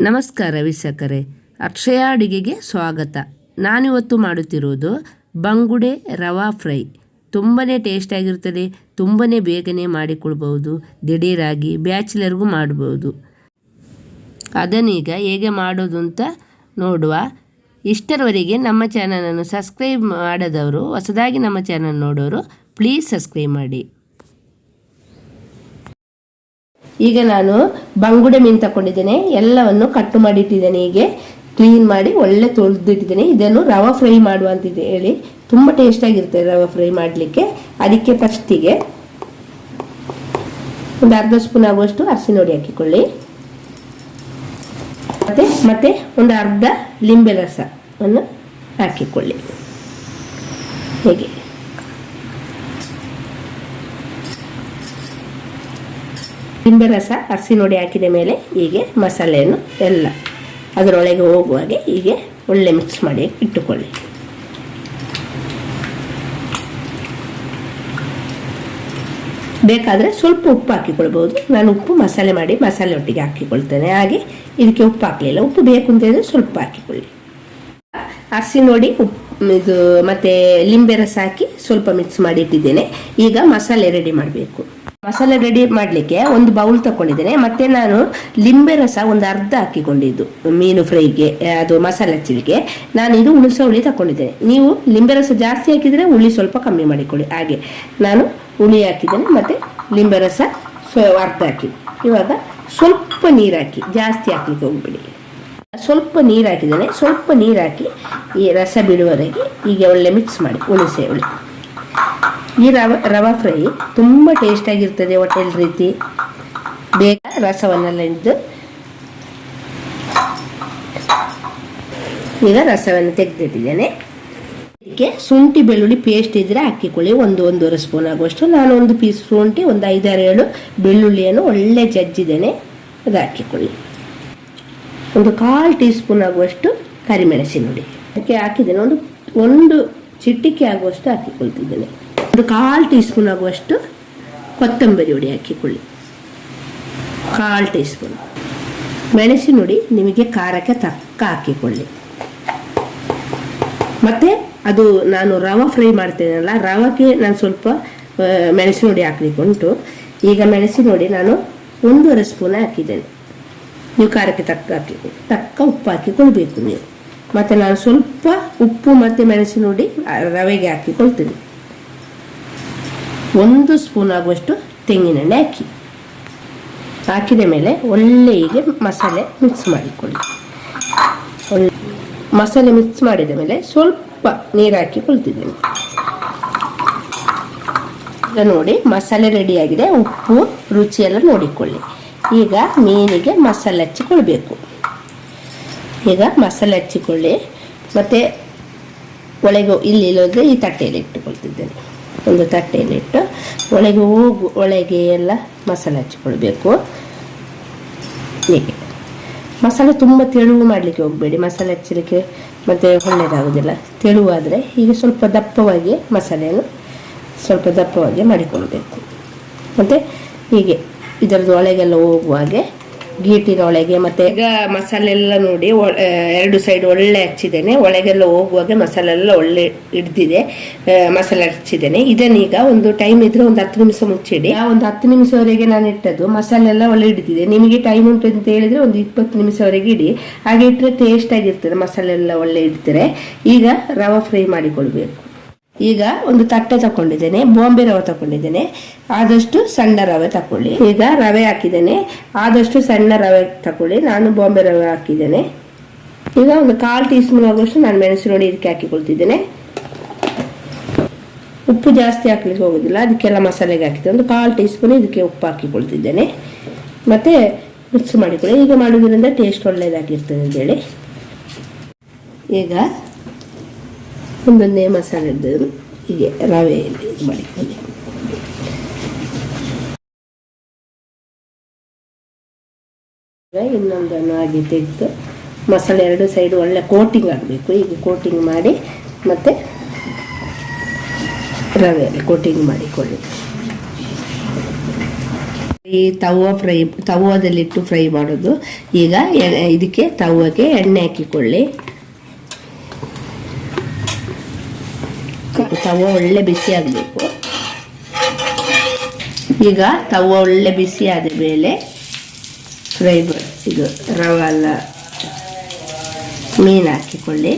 ನಮಸ್ಕಾರ ವೀಕ್ಷಕರೇ, ಅಕ್ಷಯ ಅಡಿಗೆಗೆ ಸ್ವಾಗತ. ನಾನಿವತ್ತು ಮಾಡುತ್ತಿರುವುದು ಬಂಗುಡೆ ರವಾ ಫ್ರೈ. ತುಂಬಾ ಟೇಸ್ಟಾಗಿರ್ತದೆ ತುಂಬಾ ಬೇಗನೆ ಮಾಡಿಕೊಳ್ಬಹುದು, ದಿಢೀರಾಗಿ ಬ್ಯಾಚುಲರ್ಗೂ ಮಾಡ್ಬೋದು ಅದನ್ನೀಗ ಹೇಗೆ ಮಾಡೋದು ಅಂತ ನೋಡುವ. ಇಷ್ಟರವರೆಗೆ ನಮ್ಮ ಚಾನಲನ್ನು ಸಬ್ಸ್ಕ್ರೈಬ್ ಮಾಡದವರು, ಹೊಸದಾಗಿ ನಮ್ಮ ಚಾನಲ್ ನೋಡೋರು, ಪ್ಲೀಸ್ ಸಬ್ಸ್ಕ್ರೈಬ್ ಮಾಡಿ. ಈಗ ನಾನು ಬಂಗುಡೆ ಮೀನು ತಗೊಂಡಿದ್ದೇನೆ ಎಲ್ಲವನ್ನು ಕಟ್ಟು ಮಾಡಿ ಇಟ್ಟಿದ್ದೇನೆ ಹೀಗೆ. ಕ್ಲೀನ್ ಮಾಡಿ ಒಳ್ಳೆ ತೊಳೆದಿಟ್ಟಿದ್ದೇನೆ. ಇದನ್ನು ರವಾ ಫ್ರೈ ಮಾಡುವಂತಿದೆ ಹೇಳಿ. ತುಂಬ ಟೇಸ್ಟಾಗಿರುತ್ತೆ ರವಾ ಫ್ರೈ ಮಾಡಲಿಕ್ಕೆ. ಅದಕ್ಕೆ ಫಸ್ಟಿಗೆ ಒಂದು ಅರ್ಧ ಸ್ಪೂನ್ ಆಗುವಷ್ಟು ಅರಸಿನ ಹುಡಿ ಹಾಕಿಕೊಳ್ಳಿ. ಮತ್ತೆ ಮತ್ತೆ ಒಂದು ಅರ್ಧ ಲಿಂಬೆ ರಸವನ್ನು ಹಾಕಿಕೊಳ್ಳಿ. ಹೇಗೆ. ನಿಂಬೆ ರಸ ನೋಡಿ ಹಾಕಿದ ಮೇಲೆ ಹೀಗೆ ಮಸಾಲೆಯನ್ನು ಎಲ್ಲ ಅದರೊಳಗೆ ಹೋಗುವಾಗೆ ಹೀಗೆ ಒಳ್ಳೆ ಮಿಕ್ಸ್ ಮಾಡಿ ಇಟ್ಟುಕೊಳ್ಳಿ. ಬೇಕಾದರೆ ಸ್ವಲ್ಪ ಉಪ್ಪು ಹಾಕಿಕೊಳ್ಬೋದು ನಾನು ಉಪ್ಪು ಮಸಾಲೆ ಮಾಡಿ ಮಸಾಲೆ ಒಟ್ಟಿಗೆ ಹಾಕಿಕೊಳ್ತೇನೆ. ಹಾಗೆ ಇದಕ್ಕೆ ಉಪ್ಪು ಹಾಕಲಿಲ್ಲ. ಉಪ್ಪು ಬೇಕು ಅಂತ ಹೇಳಿದ್ರೆ ಸ್ವಲ್ಪ ಹಾಕಿಕೊಳ್ಳಿ. ಅರಸಿ ನೋಡಿ ಉಪ್ಪು ಇದು ಮತ್ತೆ ಲಿಂಬೆ ರಸ ಹಾಕಿ ಸ್ವಲ್ಪ ಮಿಕ್ಸ್ ಮಾಡಿ ಇಟ್ಟಿದ್ದೇನೆ. ಈಗ ಮಸಾಲೆ ರೆಡಿ ಮಾಡಬೇಕು. ಮಸಾಲೆ ರೆಡಿ ಮಾಡಲಿಕ್ಕೆ ಒಂದು ಬೌಲ್ ತಗೊಂಡಿದ್ದೇನೆ ಮತ್ತೆ ನಾನು ಲಿಂಬೆ ರಸ ಒಂದು ಅರ್ಧ ಹಾಕಿಕೊಂಡಿದ್ದು, ಮೀನು ಫ್ರೈಗೆ ಅದು ಮಸಾಲೆ ಹಚ್ಚಲಿಕ್ಕೆ. ನಾನು ಇದು ಹುಣಸೆ ಹುಳಿ ತಗೊಂಡಿದ್ದೇನೆ ನೀವು ಲಿಂಬೆ ರಸ ಜಾಸ್ತಿ ಹಾಕಿದರೆ ಹುಳಿ ಸ್ವಲ್ಪ ಕಮ್ಮಿ ಮಾಡಿಕೊಳ್ಳಿ. ಹಾಗೆ ನಾನು ಹುಳಿ ಹಾಕಿದ್ದೇನೆ, ಮತ್ತೆ ಲಿಂಬೆ ರಸ ಸ್ವ, ಅರ್ಧ ಹಾಕಿ. ಇವಾಗ ಸ್ವಲ್ಪ ನೀರು ಹಾಕಿ, ಜಾಸ್ತಿ ಹಾಕ್ಲಿಕ್ಕೆ ಹೋಗ್ಬಿಡಿ. ಸ್ವಲ್ಪ ನೀರು ಹಾಕಿದ್ದೇನೆ. ಸ್ವಲ್ಪ ನೀರು ಹಾಕಿ ಈ ರಸ ಬಿಡುವವರೆಗೆ ಹೀಗೆ ಒಳ್ಳೆ ಮಿಕ್ಸ್ ಮಾಡಿ, ಹುಣಸೆ ಹುಳಿ. ಈ ರವ, ರವಾ ಫ್ರೈ ತುಂಬ ಟೇಸ್ಟಾಗಿರ್ತದೆ ಹೋಟೆಲ್ ರೀತಿ. ಬೇಗ ರಸವನ್ನೆಲ್ಲ ಇದ್ದು. ಈಗ ರಸವನ್ನು ತೆಗೆದಿಟ್ಟಿದ್ದೇನೆ. ಇದಕ್ಕೆ ಶುಂಠಿ ಬೆಳ್ಳುಳ್ಳಿ ಪೇಸ್ಟ್ ಇದ್ದರೆ ಹಾಕಿಕೊಳ್ಳಿ. ಒಂದು, ಒಂದೂವರೆ ಸ್ಪೂನ್ ಆಗುವಷ್ಟು. ನಾನು ಒಂದು ಪೀಸ್ ಶುಂಠಿ, ಒಂದು ಐದಾರು, ಏಳು ಬೆಳ್ಳುಳ್ಳಿಯನ್ನು ಒಳ್ಳೆ ಜಜ್ಜಿದ್ದೇನೆ. ಅದು ಹಾಕಿಕೊಳ್ಳಿ. ಒಂದು ಕಾಲು ಟೀ ಸ್ಪೂನ್ ಆಗುವಷ್ಟು ಕರಿಮೆಣಸಿನ ಹುಡಿ ಅದಕ್ಕೆ ಹಾಕಿದ್ದೇನೆ. ಒಂದು ಒಂದು ಚಿಟಿಕೆ ಆಗುವಷ್ಟು ಹಾಕಿಕೊಳ್ತಿದ್ದೇನೆ. ಒಂದು ಕಾಲು ಟೀ ಸ್ಪೂನ್ ಆಗುವಷ್ಟು ಕೊತ್ತಂಬರಿ ಹುಡಿ ಹಾಕಿಕೊಳ್ಳಿ. ಕಾಲು ಟೀ ಸ್ಪೂನ್ ಮೆಣಸಿನ ಹುಡಿ ನಿಮಗೆ ಖಾರಕ್ಕೆ ತಕ್ಕ ಹಾಕಿಕೊಳ್ಳಿ. ಮತ್ತು ಅದು ನಾನು ರವೆ ಫ್ರೈ ಮಾಡ್ತೇನಲ್ಲ ರವಕ್ಕೆ ನಾನು ಸ್ವಲ್ಪ ಮೆಣಸಿನ ಹುಡಿ ಹಾಕ್ಲಿಕ್ಕುಂಟು ಈಗ ಮೆಣಸಿನ ಹುಡಿ ನಾನು ಒಂದೂವರೆ ಸ್ಪೂನ್ ಹಾಕಿದ್ದೇನೆ. ನೀವು ಖಾರಕ್ಕೆ ತಕ್ಕ ಹಾಕಿ, ತಕ್ಕ ಉಪ್ಪು ಹಾಕಿಕೊಳ್ಬೇಕು ನೀವು. ಮತ್ತು ನಾನು ಸ್ವಲ್ಪ ಉಪ್ಪು ಮತ್ತು ಮೆಣಸಿನ ಹುಡಿ ರವೆಗೆ ಹಾಕಿಕೊಳ್ತೀನಿ. ಒಂದು ಸ್ಪೂನ್ ಆಗುವಷ್ಟು ತೆಂಗಿನೆಣ್ಣೆ ಹಾಕಿ. ಹಾಕಿದ ಮೇಲೆ ಒಳ್ಳೆ ಹೀಗೆ ಮಸಾಲೆ ಮಿಕ್ಸ್ ಮಾಡಿಕೊಳ್ಳಿ. ಒಳ್ಳೆ ಮಸಾಲೆ ಮಿಕ್ಸ್ ಮಾಡಿದ ಮೇಲೆ ಸ್ವಲ್ಪ ನೀರು ಹಾಕಿಕೊಳ್ತಿದ್ದೇನೆ ಈಗ ನೋಡಿ ಮಸಾಲೆ ರೆಡಿಯಾಗಿದೆ ಉಪ್ಪು ರುಚಿಯೆಲ್ಲ ನೋಡಿಕೊಳ್ಳಿ. ಈಗ ಮೀನಿಗೆ ಮಸಾಲೆ ಹಚ್ಚಿಕೊಳ್ಬೇಕು ಈಗ ಮಸಾಲೆ ಹಚ್ಚಿಕೊಳ್ಳಿ. ಮತ್ತು ಒಳಗೆ ಇಲ್ಲಿ ಇಲ್ಲದ್ರೆ ಈ ತಟ್ಟೆಯಲ್ಲಿ ಇಟ್ಟುಕೊಳ್ತಿದ್ದೇನೆ. ಒಂದು ತಟ್ಟೆಯಲ್ಲಿಟ್ಟು ಒಳಗೆ ಹೋಗು, ಒಳಗೆ ಎಲ್ಲ ಮಸಾಲೆ ಹಚ್ಕೊಳ್ಬೇಕು. ಹೀಗೆ. ಮಸಾಲೆ ತುಂಬ ತೆಳುವು ಮಾಡಲಿಕ್ಕೆ ಹೋಗಬೇಡಿ. ಮಸಾಲೆ ಹಚ್ಚಲಿಕ್ಕೆ ಮತ್ತು ಒಳ್ಳೆಯದಾಗೋದಿಲ್ಲ ತೆಳುವಾದರೆ ಈಗ ಸ್ವಲ್ಪ ದಪ್ಪವಾಗಿ ಮಸಾಲೆಯನ್ನು ಸ್ವಲ್ಪ ದಪ್ಪವಾಗಿ ಮಾಡಿಕೊಳ್ಬೇಕು. ಮತ್ತು ಹೀಗೆ ಇದರದ್ದು ಒಳಗೆಲ್ಲ ಹೋಗುವಾಗೆ ಗೀಟಿನ ಮತ್ತೆ ಈಗ ಮಸಾಲೆ ಎಲ್ಲ ನೋಡಿ ಎರಡು ಸೈಡ್ ಒಳ್ಳೆ ಹಚ್ಚಿದ್ದೇನೆ. ಒಳಗೆಲ್ಲ ಹೋಗುವಾಗ ಮಸಾಲೆ ಎಲ್ಲ ಒಳ್ಳೆ ಹಿಡ್ದಿದೆ. ಮಸಾಲೆ ಹಚ್ಚಿದ್ದೇನೆ. ಇದನ್ನೀಗ ಒಂದು ಟೈಮ್ ಇದ್ರೆ ಒಂದು ಹತ್ತು ನಿಮಿಷ ಮುಚ್ಚಿಡಿ. ಆ ಒಂದು ಹತ್ತು ನಿಮಿಷವರೆಗೆ ನಾನು ಇಟ್ಟದ್ದು. ಮಸಾಲೆ ಎಲ್ಲ ಒಳ್ಳೆ ಹಿಡಿದಿದೆ. ನಿಮಗೆ ಟೈಮ್ ಉಂಟು ಅಂತ ಹೇಳಿದ್ರೆ ಒಂದು ಇಪ್ಪತ್ತು ನಿಮಿಷವರೆಗೆ ಇಡಿ. ಹಾಗೆ ಇಟ್ಟರೆ ಟೇಸ್ಟ್ ಆಗಿರ್ತದೆ ಮಸಾಲೆ ಎಲ್ಲ ಒಳ್ಳೆ ಇಡ್ತಾರೆ ಈಗ ರವೆ ಫ್ರೈ ಮಾಡಿಕೊಳ್ಬೇಕು. ಈಗ ಒಂದು ತಟ್ಟೆ ತಗೊಂಡಿದ್ದೇನೆ ಬಾಂಬೆ ರವೆ ತಕೊಂಡಿದ್ದೇನೆ ಆದಷ್ಟು ಸಣ್ಣ ರವೆ ತಕೊಳ್ಳಿ ಈಗ ರವೆ ಹಾಕಿದ್ದೇನೆ. ಆದಷ್ಟು ಸಣ್ಣ ರವೆ ತಕೊಳ್ಳಿ ನಾನು ಬಾಂಬೆ ರವೆ ಹಾಕಿದ್ದೇನೆ. ಈಗ ಒಂದು ಕಾಲು ಟೀ ಸ್ಪೂನ್ ಆಗುವಷ್ಟು ನಾನು ಮೆಣಸು ನೋಡಿ ಇದಕ್ಕೆ ಹಾಕಿಕೊಳ್ತಿದ್ದೇನೆ. ಉಪ್ಪು ಜಾಸ್ತಿ ಹಾಕ್ಲಿಕ್ಕೆ ಹೋಗೋದಿಲ್ಲ. ಅದಕ್ಕೆಲ್ಲ ಮಸಾಲೆಗೆ ಹಾಕಿದ್ದೆ. ಒಂದು ಕಾಲು ಟೀ ಸ್ಪೂನ್ ಇದಕ್ಕೆ ಉಪ್ಪು ಹಾಕಿಕೊಳ್ತಿದ್ದೇನೆ. ಮತ್ತೆ ಮಿಕ್ಸ್ ಮಾಡಿಕೊಳ್ಳಿ. ಈಗ ಮಾಡೋದ್ರಿಂದ ಟೇಸ್ಟ್ ಒಳ್ಳೆಯದಾಗಿರ್ತದೆ ಅಂತೇಳಿ. ಈಗ ಒಂದೊಂದೇ ಮಸಾಲೆದ್ದು ಹೀಗೆ ರವೆಯಲ್ಲಿ ಇದು ಈಗ ಇನ್ನೊಂದನ್ನು ಆಗಿ ತೆಗೆದು ಮಸಾಲೆ ಎರಡು ಸೈಡ್ ಒಳ್ಳೆ ಕೋಟಿಂಗ್ ಆಗಬೇಕು ಹೀಗೆ ಕೋಟಿಂಗ್ ಮಾಡಿ ಮತ್ತು ರವೆಯಲ್ಲಿ ಕೋಟಿಂಗ್ ಮಾಡಿಕೊಳ್ಳಿ. ಈ ತವ ಫ್ರೈ ತವದಲ್ಲಿಟ್ಟು ಫ್ರೈ ಮಾಡೋದು. ಈಗ ಇದಕ್ಕೆ ತವಗೆ ಎಣ್ಣೆ ಹಾಕಿಕೊಳ್ಳಿ. ತವ ಒಳ್ಳೆ ಬಿಸಿ ಆಗಬೇಕು. ಈಗ ತವ ಒಳ್ಳೆ ಬಿಸಿ ಆದ ಮೇಲೆ ಫ್ರೈ ಇದು ರವೆ ಮೀನು ಹಾಕಿಕೊಳ್ಳಿ.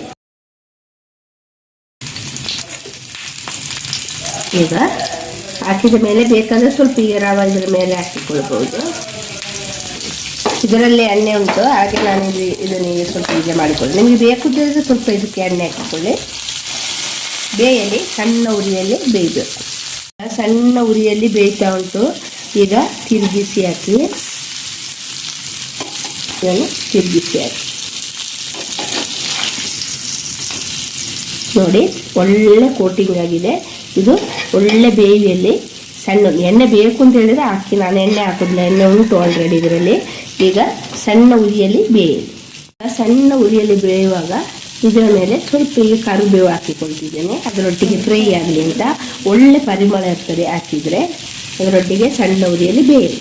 ಈಗ ಹಾಕಿದ ಮೇಲೆ ಬೇಕಾದರೆ ಸ್ವಲ್ಪ ಈಗ ರವೆ ಇದರ ಮೇಲೆ ಹಾಕಿಕೊಳ್ಬೋದು ಇದರಲ್ಲಿ ಎಣ್ಣೆ ಉಂಟು, ಹಾಗೆ ನಾನು ಇದು ಇದನ್ನು ಈಗ ಸ್ವಲ್ಪ ಹೀಗೆ ಮಾಡಿಕೊಳ್ಳಿ. ನಿಮಗೆ ಬೇಕು ಹೇಳಿದ್ರೆ ಸ್ವಲ್ಪ ಇದಕ್ಕೆ ಎಣ್ಣೆ ಹಾಕಿಕೊಳ್ಳಿ. ಬೇಯಲಿ ಸಣ್ಣ ಉರಿಯಲ್ಲಿ ಬೇಯಬೇಕು. ಸಣ್ಣ ಉರಿಯಲ್ಲಿ ಬೇಯ್ತಾ ಉಂಟು. ಈಗ ತಿರುಗಿಸಿ ಹಾಕಿ. ಇದನ್ನು ತಿರುಗಿಸಿ ಹಾಕಿ. ನೋಡಿ, ಒಳ್ಳೆ ಕೋಟಿಂಗ್ ಆಗಿದೆ. ಇದು ಒಳ್ಳೆ ಬೇವಿಯಲ್ಲಿ ಸಣ್ಣ ಎಣ್ಣೆ ಬೇಕು ಅಂತ ಹೇಳಿದ್ರೆ ಹಾಕಿ. ನಾನು ಎಣ್ಣೆ ಹಾಕಿದ್ಲ ಎಣ್ಣೆ ಉಂಟು ಆಲ್ರೆಡಿ ಇದರಲ್ಲಿ. ಈಗ ಸಣ್ಣ ಉರಿಯಲ್ಲಿ ಬೇಯಲಿ ಸಣ್ಣ ಉರಿಯಲ್ಲಿ ಬೇಯುವಾಗ ಇದರ ಮೇಲೆ ಸ್ವಲ್ಪ ಈಗ ಕರಿಬೇವು ಹಾಕಿಕೊಳ್ತಿದ್ದೇನೆ. ಅದರೊಟ್ಟಿಗೆ ಫ್ರೈ ಆಗಲಿ ಅಂತ ಒಳ್ಳೆ ಪರಿಮಳ ಇರ್ತದೆ ಹಾಕಿದರೆ ಅದರೊಟ್ಟಿಗೆ ಸಣ್ಣ ಉರಿಯಲ್ಲಿ ಬೇಯಲಿ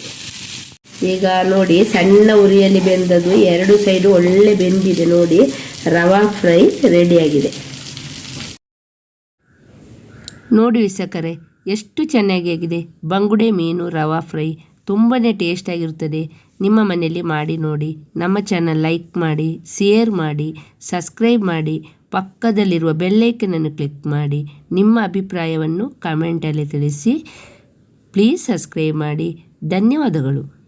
ಈಗ ನೋಡಿ ಸಣ್ಣ ಉರಿಯಲ್ಲಿ ಬೆಂದದ್ದು ಎರಡು ಸೈಡು ಒಳ್ಳೆ ಬೆಂದಿದೆ. ನೋಡಿ ರವಾ ಫ್ರೈ ರೆಡಿಯಾಗಿದೆ ನೋಡಿ ವೀಕ್ಷಕರೇ, ಎಷ್ಟು ಚೆನ್ನಾಗಿ ಆಗಿದೆ. ಬಂಗುಡೆ ಮೀನು ರವಾ ಫ್ರೈ. ತುಂಬಾ ಟೇಸ್ಟಾಗಿರುತ್ತದೆ ನಿಮ್ಮ ಮನೆಯಲ್ಲಿ ಮಾಡಿ ನೋಡಿ. ನಮ್ಮ ಚಾನಲ್ ಲೈಕ್ ಮಾಡಿ ಶೇರ್ ಮಾಡಿ ಸಬ್ಸ್ಕ್ರೈಬ್ ಮಾಡಿ, ಪಕ್ಕದಲ್ಲಿರುವ ಬೆಲ್ಲೈಕನನ್ನು ಕ್ಲಿಕ್ ಮಾಡಿ. ನಿಮ್ಮ ಅಭಿಪ್ರಾಯವನ್ನು ಕಮೆಂಟಲ್ಲಿ ತಿಳಿಸಿ. ಪ್ಲೀಸ್ ಸಬ್ಸ್ಕ್ರೈಬ್ ಮಾಡಿ. ಧನ್ಯವಾದಗಳು.